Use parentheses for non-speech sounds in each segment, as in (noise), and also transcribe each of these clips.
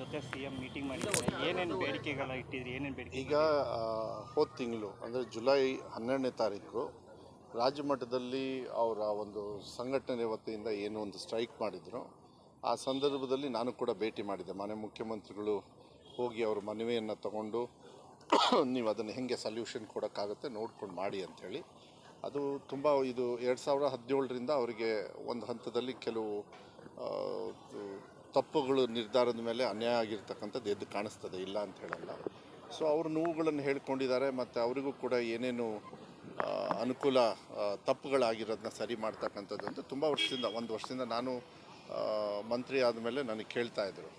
ಜೊತೆ C M meeting ಮಾಡಿದ್ದಾರೆ. ಏನೇನು ಬೇಡಿಕೆಗಳ ಇಟ್ಟಿದ್ರಿ? ಏನೇನು ಬೇಡಿಕೆ ಈಗ ಹೋದ ತಿಂಗಳು, ಅಂದರೆ ಜುಲೈ ಹನ್ನೆರಡನೇ ತಾರೀಕು, ರಾಜ್ಯ ಮಟ್ಟದಲ್ಲಿ ಅವರ ಒಂದು ಸಂಘಟನೆ ವತಿಯಿಂದ ಏನು ಒಂದು ಸ್ಟ್ರೈಕ್ ಮಾಡಿದ್ರು. ಆ ಸಂದರ್ಭದಲ್ಲಿ ನಾನು ಕೂಡ ಭೇಟಿ ಮಾಡಿದೆ ಮನೆ ಮುಖ್ಯಮಂತ್ರಿಗಳು ಹೋಗಿ ಅವ್ರ ಮನವಿಯನ್ನು ತಗೊಂಡು (coughs) ನೀವು ಅದನ್ನು ಹೆಂಗೆ ಸಲ್ಯೂಷನ್ ಕೊಡೋಕ್ಕಾಗುತ್ತೆ ನೋಡ್ಕೊಂಡು ಮಾಡಿ ಅಂಥೇಳಿ. ಅದು ತುಂಬ ಇದು ಎರಡು ಸಾವಿರ ಹದಿನೇಳರಿಂದ ಅವರಿಗೆ ಒಂದು ಹಂತದಲ್ಲಿ ಕೆಲವು ತಪ್ಪುಗಳು ನಿರ್ಧಾರದ ಮೇಲೆ ಅನ್ಯಾಯ ಆಗಿರ್ತಕ್ಕಂಥದ್ದು ಎದ್ದು ಕಾಣಿಸ್ತದೆ, ಇಲ್ಲ ಅಂತ ಹೇಳಲ್ಲ ಸೊ ಅವ್ರ ನೋವುಗಳನ್ನು ಹೇಳ್ಕೊಂಡಿದ್ದಾರೆ ಮತ್ತು ಅವರಿಗೂ ಕೂಡ ಏನೇನು ಅನುಕೂಲ ತಪ್ಪುಗಳಾಗಿರೋದನ್ನ ಸರಿ ಮಾಡ್ತಕ್ಕಂಥದ್ದು ಅಂತ ತುಂಬ ವರ್ಷದಿಂದ, ಒಂದು ವರ್ಷದಿಂದ ನಾನು ಮಂತ್ರಿ ಆದಮೇಲೆ ನನಗೆ ಕೇಳ್ತಾ ಇದ್ದರು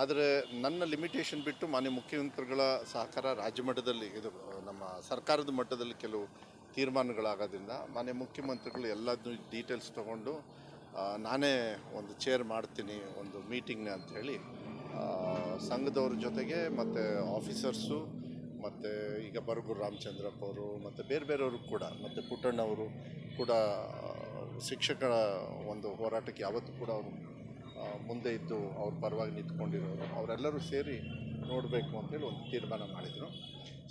ಆದರೆ ನನ್ನ ಲಿಮಿಟೇಷನ್ ಬಿಟ್ಟು ಮಾನ್ಯ ಮುಖ್ಯಮಂತ್ರಿಗಳ ಸಹಕಾರ ರಾಜ್ಯ ಮಟ್ಟದಲ್ಲಿ, ಇದು, ನಮ್ಮ ಸರ್ಕಾರದ ಮಟ್ಟದಲ್ಲಿ ಕೆಲವು ತೀರ್ಮಾನಗಳಾಗೋದ್ರಿಂದ ಮಾನ್ಯ ಮುಖ್ಯಮಂತ್ರಿಗಳು ಎಲ್ಲದನ್ನು ಡೀಟೇಲ್ಸ್ ತೊಗೊಂಡು ನಾನೇ ಒಂದು ಚೇರ್ ಮಾಡ್ತೀನಿ, ಒಂದು ಮೀಟಿಂಗ್ನ ಅಂಥೇಳಿ ಸಂಘದವ್ರ ಜೊತೆಗೆ ಮತ್ತು ಆಫೀಸರ್ಸು ಮತ್ತು ಈಗ ಬರಗೂರು ರಾಮಚಂದ್ರಪ್ಪ ಅವರು, ಮತ್ತು ಬೇರೆ ಬೇರೆಯವರು ಕೂಡ, ಮತ್ತು ಪುಟ್ಟಣ್ಣವರು ಕೂಡ ಶಿಕ್ಷಕರ ಒಂದು ಹೋರಾಟಕ್ಕೆ ಯಾವತ್ತೂ ಕೂಡ ಅವರು ಮುಂದೆ ಇದ್ದು ಅವ್ರ ಪರವಾಗಿ ನಿಂತ್ಕೊಂಡಿರೋರು, ಅವರೆಲ್ಲರೂ ಸೇರಿ ನೋಡಬೇಕು ಅಂತೇಳಿ ಒಂದು ತೀರ್ಮಾನ ಮಾಡಿದರು.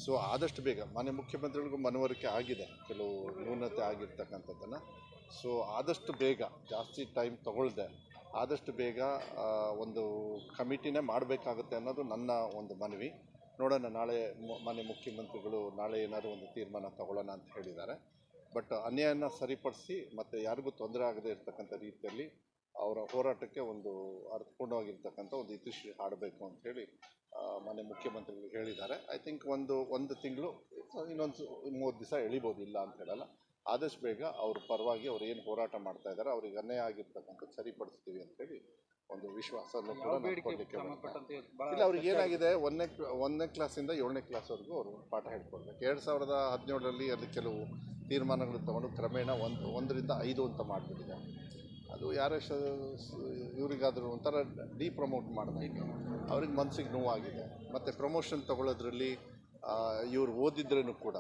ಸೊ ಆದಷ್ಟು ಬೇಗ ಮಾನ್ಯ ಮುಖ್ಯಮಂತ್ರಿಗಳಿಗೂ ಮನವರಿಕೆ ಆಗಿದೆ, ಕೆಲವು ನ್ಯೂನತೆ ಆಗಿರ್ತಕ್ಕಂಥದ್ದನ್ನು. ಸೊ ಆದಷ್ಟು ಬೇಗ, ಜಾಸ್ತಿ ಟೈಮ್ ತಗೊಳ್ದೆ, ಆದಷ್ಟು ಬೇಗ ಒಂದು ಕಮಿಟಿನೇ ಮಾಡಬೇಕಾಗುತ್ತೆ ಅನ್ನೋದು ನನ್ನ ಒಂದು ಮನವಿ. ನೋಡೋಣ, ನಾಳೆ ಮಾನ್ಯ ಮುಖ್ಯಮಂತ್ರಿಗಳು ನಾಳೆ ಏನಾದರೂ ಒಂದು ತೀರ್ಮಾನ ತಗೊಳ್ಳೋಣ ಅಂತ ಹೇಳಿದ್ದಾರೆ. ಬಟ್ ಅನ್ಯಾಯನ ಸರಿಪಡಿಸಿ, ಮತ್ತು ಯಾರಿಗೂ ತೊಂದರೆ ಆಗದೆ ಇರತಕ್ಕಂಥ ರೀತಿಯಲ್ಲಿ ಅವರ ಹೋರಾಟಕ್ಕೆ ಒಂದು ಅರ್ಥಪೂರ್ಣವಾಗಿರ್ತಕ್ಕಂಥ ಒಂದು ಇತಿಶ್ರೀ ಹಾಡಬೇಕು ಅಂಥೇಳಿ ಮಾನ್ಯ ಮುಖ್ಯಮಂತ್ರಿಗಳು ಹೇಳಿದ್ದಾರೆ. ಐ ಥಿಂಕ್ ಒಂದು ಒಂದು ತಿಂಗಳು, ಇನ್ನೊಂದು ಮೂವತ್ತು ದಿವಸ ಎಳಿಬೋದು ಇಲ್ಲ ಅಂತ ಹೇಳಲ್ಲ. ಆದಷ್ಟು ಬೇಗ ಅವ್ರ ಪರವಾಗಿ ಅವ್ರು ಏನು ಹೋರಾಟ ಮಾಡ್ತಾ ಇದ್ದಾರೆ ಅವ್ರಿಗೆ ಅನ್ಯಾಯ ಆಗಿರ್ತಕ್ಕಂಥ ಸರಿಪಡಿಸ್ತೀವಿ ಅಂತೇಳಿ ಒಂದು ವಿಶ್ವಾಸವನ್ನು ಕೂಡ ಇಲ್ಲ ಅವ್ರಿಗೆ ಏನಾಗಿದೆ? ಒಂದನೇ ಒಂದನೇ ಕ್ಲಾಸಿಂದ ಏಳನೇ ಕ್ಲಾಸ್ವರೆಗೂ ಅವರು ಪಾಠ ಹೇಳ್ಕೊಡ್ಬೇಕು. ಎರಡು ಸಾವಿರದ ಹದಿನೇಳರಲ್ಲಿ ಅಲ್ಲಿ ಕೆಲವು ತೀರ್ಮಾನಗಳು ತಗೊಂಡು ಕ್ರಮೇಣ ಒಂದು ಒಂದರಿಂದ ಐದು ಅಂತ ಮಾಡಿಬಿಟ್ಟಿದೆ. ಅದು ಯಾರೇ ಇವರಿಗಾದರೂ ಒಂಥರ ಡಿ ಪ್ರಮೋಟ್ ಮಾಡಬೇಕು ಅವ್ರಿಗೆ ಮನಸ್ಸಿಗೆ ನೋವಾಗಿದೆ. ಮತ್ತು ಪ್ರಮೋಷನ್ ತಗೊಳ್ಳೋದ್ರಲ್ಲಿ ಇವರು ಓದಿದ್ರೂ ಕೂಡ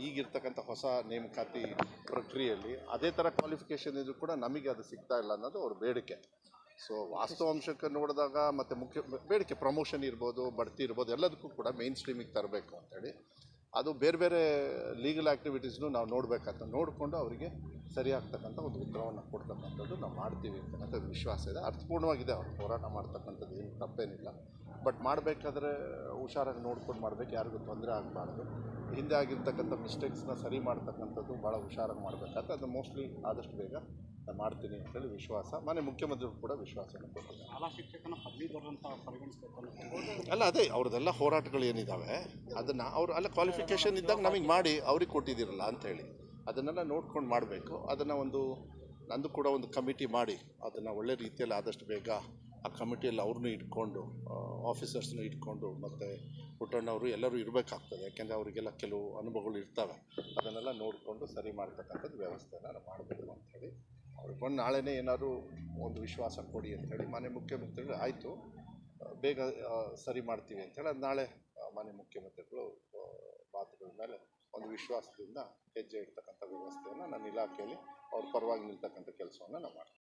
ಈಗಿರ್ತಕ್ಕಂಥ ಹೊಸ ನೇಮಕಾತಿ ಪ್ರಕ್ರಿಯೆಯಲ್ಲಿ ಅದೇ ಥರ ಕ್ವಾಲಿಫಿಕೇಷನ್ ಇದ್ರೂ ಕೂಡ ನಮಗೆ ಅದು ಸಿಗ್ತಾ ಇಲ್ಲ ಅನ್ನೋದು ಅವ್ರ ಬೇಡಿಕೆ. ಸೊ ವಾಸ್ತವಾಂಶಕ್ಕೆ ನೋಡಿದಾಗ ಮತ್ತು ಮುಖ್ಯ, ಬೇಡಿಕೆ ಪ್ರಮೋಷನ್ ಇರ್ಬೋದು, ಬಡ್ತಿ ಇರ್ಬೋದು ಎಲ್ಲದಕ್ಕೂ ಕೂಡ ಮೇನ್ ಸ್ಟ್ರೀಮಿಗೆ ತರಬೇಕು ಅಂತೇಳಿ ಅದು ಬೇರೆ ಬೇರೆ ಲೀಗಲ್ ಆ್ಯಕ್ಟಿವಿಟೀಸ್ನು ನಾವು ನೋಡಬೇಕಂತ ನೋಡಿಕೊಂಡು ಅವರಿಗೆ ಸರಿಯಾಗ್ತಕ್ಕಂಥ ಒಂದು ಉತ್ತರವನ್ನು ಕೊಡ್ತಕ್ಕಂಥದ್ದು ನಾವು ಮಾಡ್ತೀವಿ ಅಂತಕ್ಕಂಥ ವಿಶ್ವಾಸ ಇದೆ. ಅರ್ಥಪೂರ್ಣವಾಗಿದೆ ಅವ್ರು ಹೋರಾಟ ಮಾಡ್ತಕ್ಕಂಥದ್ದು, ಏನು ತಪ್ಪೇನಿಲ್ಲ. ಬಟ್ ಮಾಡಬೇಕಾದ್ರೆ ಹುಷಾರಾಗಿ ನೋಡ್ಕೊಂಡು ಮಾಡಬೇಕು, ಯಾರಿಗೂ ತೊಂದರೆ ಆಗಬಾರ್ದು. ಹಿಂದೆ ಆಗಿರ್ತಕ್ಕಂಥ ಮಿಸ್ಟೇಕ್ಸ್ನ ಸರಿ ಮಾಡ್ತಕ್ಕಂಥದ್ದು ಭಾಳ ಹುಷಾರಾಗಿ ಮಾಡಬೇಕಾದ್ರೆ ಅದು ಮೋಸ್ಟ್ಲಿ ಆದಷ್ಟು ಬೇಗ ಮಾಡ್ತೀನಿ ಅಂತೇಳಿ ವಿಶ್ವಾಸ. ಮನೆ ಮುಖ್ಯಮಂತ್ರಿಗಳು ಕೂಡ ವಿಶ್ವಾಸ ಅಲ್ಲ ಅದೇ ಅವ್ರದ್ದೆಲ್ಲ ಹೋರಾಟಗಳು ಏನಿದ್ದಾವೆ ಅದನ್ನು ಅವ್ರು ಅಲ್ಲ ಕ್ವಾಲಿಫಿಕೇಷನ್ ಇದ್ದಾಗ ನಮಗೆ ಮಾಡಿ ಅವ್ರಿಗೆ ಕೊಟ್ಟಿದ್ದೀರಲ್ಲ ಅಂಥೇಳಿ ಅದನ್ನೆಲ್ಲ ನೋಡ್ಕೊಂಡು ಮಾಡಬೇಕು. ಅದನ್ನು ಒಂದು ನಂದು ಕೂಡ ಒಂದು ಕಮಿಟಿ ಮಾಡಿ ಅದನ್ನು ಒಳ್ಳೆ ರೀತಿಯಲ್ಲಿ ಆದಷ್ಟು ಬೇಗ ಆ ಕಮಿಟಿಯಲ್ಲಿ ಅವ್ರನ್ನೂ ಇಟ್ಕೊಂಡು ಆಫೀಸರ್ಸ್ನೂ ಇಟ್ಕೊಂಡು ಮತ್ತು ಪುಟ್ಟಣ್ಣವರು ಎಲ್ಲರೂ ಇರಬೇಕಾಗ್ತದೆ. ಯಾಕೆಂದರೆ ಅವರಿಗೆಲ್ಲ ಕೆಲವು ಅನುಭವಗಳು ಇರ್ತವೆ. ಅದನ್ನೆಲ್ಲ ನೋಡಿಕೊಂಡು ಸರಿ ಮಾಡ್ತಕ್ಕಂಥದ್ದು ವ್ಯವಸ್ಥೆನ ಮಾಡಬೇಕು ಅಂಥೇಳಿ ಅವ್ರಿಗೆ ಬಂದು ನಾಳೆನೇ ಏನಾದರೂ ಒಂದು ವಿಶ್ವಾಸ ಕೊಡಿ ಅಂಥೇಳಿ ಮಾನ್ಯ ಮುಖ್ಯಮಂತ್ರಿಗಳು ಆಯಿತು ಬೇಗ ಸರಿ ಮಾಡ್ತೀವಿ ಅಂತೇಳಿ ಅದು ನಾಳೆ ಮಾನ್ಯ ಮುಖ್ಯಮಂತ್ರಿಗಳು ಮಾತುಗಳ ಮೇಲೆ ಒಂದು ವಿಶ್ವಾಸದಿಂದ ಹೆಜ್ಜೆ ಇಡ್ತಕ್ಕಂಥ ವ್ಯವಸ್ಥೆಯನ್ನು ನನ್ನ ಇಲಾಖೆಯಲ್ಲಿ ಅವ್ರ ಪರವಾಗಿ ನಿಲ್ತಕ್ಕಂಥ ಕೆಲಸವನ್ನು ನಾವು ಮಾಡ್ತೀವಿ.